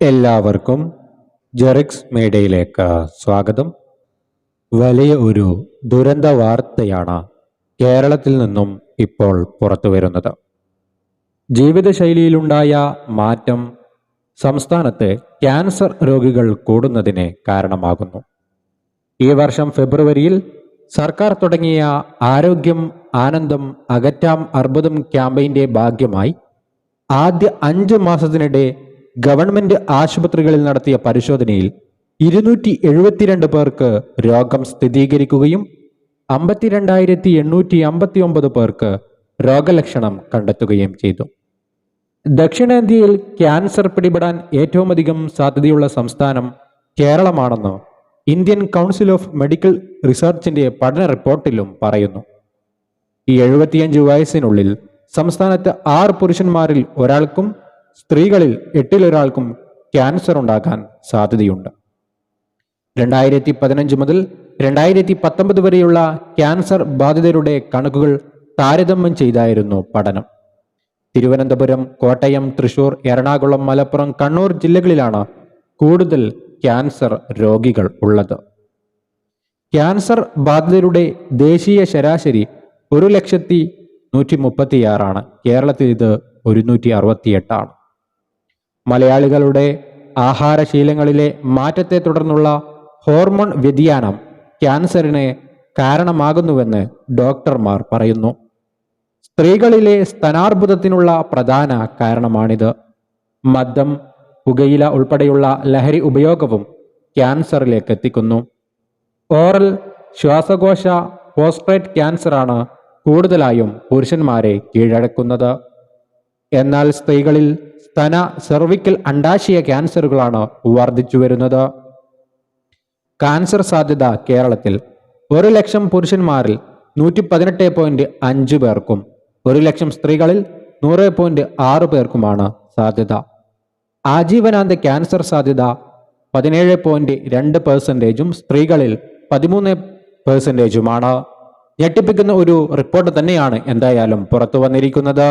എല്ലാവർക്കും ജെറിക്സ് മീഡിയയിലേക്ക് സ്വാഗതം. വലിയ ഒരു ദുരന്ത വാർത്തയാണ് കേരളത്തിൽ നിന്നും ഇപ്പോൾ പുറത്തു വരുന്നത്. ജീവിതശൈലിയിലുണ്ടായ മാറ്റം സംസ്ഥാനത്ത് ക്യാൻസർ രോഗികൾ കൂടുന്നതിന് കാരണമാകുന്നു. ഈ വർഷം ഫെബ്രുവരിയിൽ സർക്കാർ തുടങ്ങിയ ആരോഗ്യം ആനന്ദം അകറ്റാം അർബുദം ക്യാമ്പയിന്റെ ഭാഗ്യമായി ആദ്യ അഞ്ച് മാസത്തിനിടെ ഗവൺമെന്റ് ആശുപത്രികളിൽ നടത്തിയ പരിശോധനയിൽ ഇരുന്നൂറ്റി എഴുപത്തിരണ്ട് പേർക്ക് രോഗം സ്ഥിരീകരിക്കുകയും അമ്പത്തിരണ്ടായിരത്തി എണ്ണൂറ്റി അമ്പത്തി ഒമ്പത് പേർക്ക് രോഗലക്ഷണം കണ്ടെത്തുകയും ചെയ്തു. ദക്ഷിണേന്ത്യയിൽ ക്യാൻസർ പിടിപെടാൻ ഏറ്റവും അധികം സാധ്യതയുള്ള സംസ്ഥാനം കേരളമാണെന്ന് ഇന്ത്യൻ കൗൺസിൽ ഓഫ് മെഡിക്കൽ റിസർച്ചിന്റെ പഠന റിപ്പോർട്ടിലും പറയുന്നു. ഈ എഴുപത്തിയഞ്ച് വയസ്സിനുള്ളിൽ സംസ്ഥാനത്ത് ആറ് പുരുഷന്മാരിൽ ഒരാൾക്കും സ്ത്രീകളിൽ എട്ടിലൊരാൾക്കും ക്യാൻസർ ഉണ്ടാകാൻ സാധ്യതയുണ്ട്. രണ്ടായിരത്തി പതിനഞ്ച് മുതൽ രണ്ടായിരത്തി പത്തൊമ്പത് വരെയുള്ള ക്യാൻസർ ബാധിതരുടെ കണക്കുകൾ താരതമ്യം ചെയ്തായിരുന്നു പഠനം. തിരുവനന്തപുരം കോട്ടയം തൃശൂർ എറണാകുളം മലപ്പുറം കണ്ണൂർ ജില്ലകളിലാണ് കൂടുതൽ ക്യാൻസർ രോഗികൾ ഉള്ളത്. ക്യാൻസർ ബാധിതരുടെ ദേശീയ ശരാശരി ഒരു ലക്ഷത്തി നൂറ്റി മുപ്പത്തിയാറാണ് കേരളത്തിൽ ഇത് ഒരുന്നൂറ്റി അറുപത്തിയെട്ടാണ് മലയാളികളുടെ ആഹാരശീലങ്ങളിലെ മാറ്റത്തെ തുടർന്നുള്ള ഹോർമോൺ വ്യതിയാനം ക്യാൻസറിന് കാരണമാകുന്നുവെന്ന് ഡോക്ടർമാർ പറയുന്നു. സ്ത്രീകളിലെ സ്തനാർബുദത്തിനുള്ള പ്രധാന കാരണമാണിത്. മദ്യം പുകയില ഉൾപ്പെടെയുള്ള ലഹരി ഉപയോഗവും ക്യാൻസറിലേക്ക് എത്തിക്കുന്നു. ഓറൽ ശ്വാസകോശ പോസ്ട്രേറ്റ് ക്യാൻസറാണ് കൂടുതലായും പുരുഷന്മാരെ കീഴടക്കുന്നത്. എന്നാൽ സ്ത്രീകളിൽ സ്തന സെർവിക്കൽ അണ്ടാശയ ക്യാൻസറുകളാണ് വർദ്ധിച്ചു വരുന്നത്. കാൻസർ സാധ്യത കേരളത്തിൽ ഒരു ലക്ഷം പുരുഷന്മാരിൽ നൂറ്റി പതിനെട്ട് പോയിന്റ് അഞ്ച് പേർക്കും ഒരു ലക്ഷം സ്ത്രീകളിൽ നൂറ് പോയിന്റ് ആറ് പേർക്കുമാണ് സാധ്യത. ആജീവനാന്ത ക്യാൻസർ സാധ്യത പതിനേഴ് പോയിന്റ് രണ്ട് പെർസെന്റേജും സ്ത്രീകളിൽ പതിമൂന്ന് പെർസെന്റേജുമാണ് ഞെട്ടിപ്പിക്കുന്ന ഒരു റിപ്പോർട്ട് തന്നെയാണ് എന്തായാലും പുറത്തു വന്നിരിക്കുന്നത്.